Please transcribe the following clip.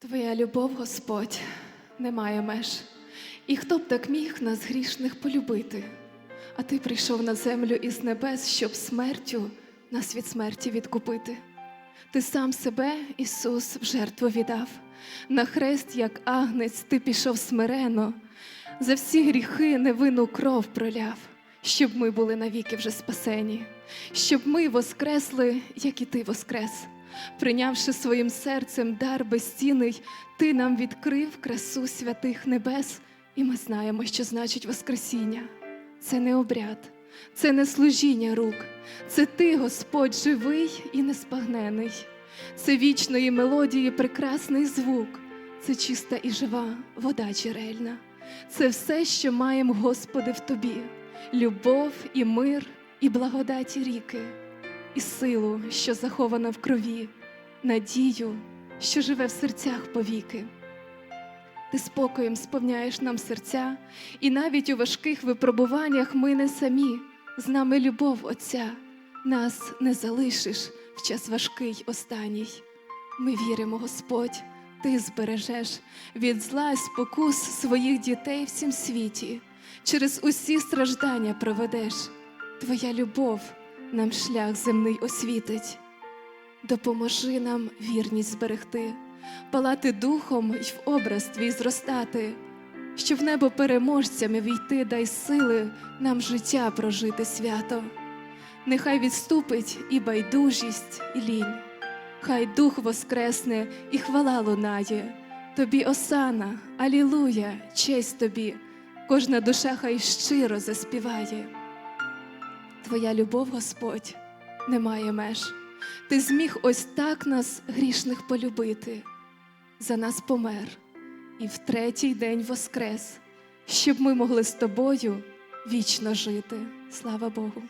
Твоя любов, Господь, немає меж. І хто б так міг нас грішних полюбити? А ти прийшов на землю із небес, щоб смертю нас від смерті відкупити. Ти сам себе, Ісус, в жертву віддав. На хрест, як агнець, ти пішов смирено, за всі гріхи невинну кров проляв, щоб ми були навіки вже спасені, щоб ми воскресли, як і ти воскрес. Прийнявши своїм серцем дар безцінний, ти нам відкрив красу святих небес, і ми знаємо, що значить Воскресіння. Це не обряд, це не служіння рук, це ти, Господь, живий і неспагнений. Це вічної мелодії прекрасний звук, це чиста і жива вода джерельна. Це все, що маємо, Господи, в тобі: любов і мир, і благодаті ріки, і силу, що захована в крові, надію, що живе в серцях повіки. Ти спокоєм сповняєш нам серця, і навіть у важких випробуваннях ми не самі, з нами любов Отця, нас не залишиш в час важкий останній. Ми віримо, Господь, Ти збережеш від зла й спокус своїх дітей всім світі, через усі страждання проведеш. Твоя любов нам шлях земний освітить. Допоможи нам вірність зберегти, палати духом й в образ твій зростати, щоб в небо переможцями війти, дай сили нам життя прожити свято. Нехай відступить і байдужість, і лінь, хай дух воскресне і хвала лунає. Тобі осана, алілуя, честь тобі, кожна душа хай щиро заспіває. Твоя любов, Господь, не має меж. Ти зміг ось так нас грішних полюбити, за нас помер і в третій день воскрес, щоб ми могли з тобою вічно жити. Слава Богу.